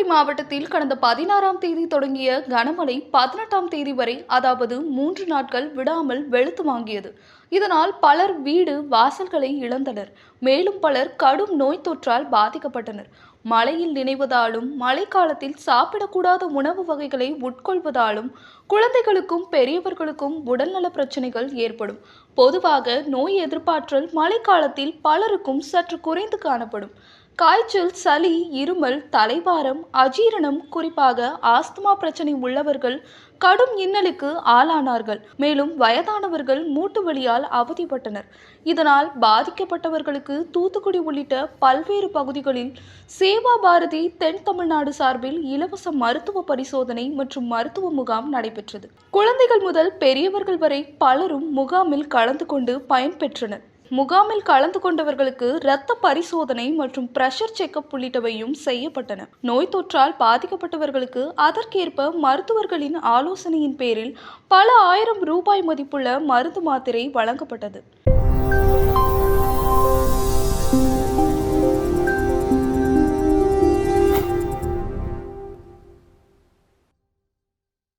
மாவட்டத்தில் கடந்த பதினாறாம் தேதி தொடங்கிய கனமழை பதினெட்டாம் தேதி வரை அதாவது மூன்று நாட்கள் விடாமல் வெளுத்து வாங்கியது. இதனால் பலர் வீடு வாசல்களை இழந்தனர். மேலும் பலர் கடும் நோய் தொற்றால் பாதிக்கப்பட்டனர். மழையில் நினைவதாலும் மழைக்காலத்தில் சாப்பிடக்கூடாத உணவு வகைகளை உட்கொள்வதாலும் குழந்தைகளுக்கும் பெரியவர்களுக்கும் உடல்நல பிரச்சனைகள் ஏற்படும். பொதுவாக நோய் எதிர்ப்பாற்றல் மழைக்காலத்தில் பலருக்கும் சற்று குறைந்து காணப்படும். காய்ச்சல் சளி இருமல் தலைவாரம் அஜீரணம் குறிப்பாக ஆஸ்துமா பிரச்சனை உள்ளவர்கள் கடும் இன்னலுக்கு ஆளானார்கள். மேலும் வயதானவர்கள் மூட்டு வலியால் அவதிப்பட்டனர். இதனால் பாதிக்கப்பட்டவர்களுக்கு தூத்துக்குடி உள்ளிட்ட பல்வேறு பகுதிகளில் சேவா பாரதி தென் தமிழ்நாடு சார்பில் இலவச மருத்துவ பரிசோதனை மற்றும் மருத்துவ முகாம் நடைபெற்றது. குழந்தைகள் முதல் பெரியவர்கள் வரை பலரும் முகாமில் கலந்து கொண்டு பயன்பெற்றனர். முகாமில் கலந்து கொண்டவர்களுக்கு இரத்த பரிசோதனை மற்றும் பிரஷர் செக்கப் உள்ளிட்டவையும் செய்யப்பட்டன. நோய் தொற்றால் பாதிக்கப்பட்டவர்களுக்கு அதற்கேற்ப மருத்துவர்களின் ஆலோசனையின் பேரில் பல ஆயிரம் ரூபாய் மதிப்புள்ள மருந்து மாத்திரை வழங்கப்பட்டது.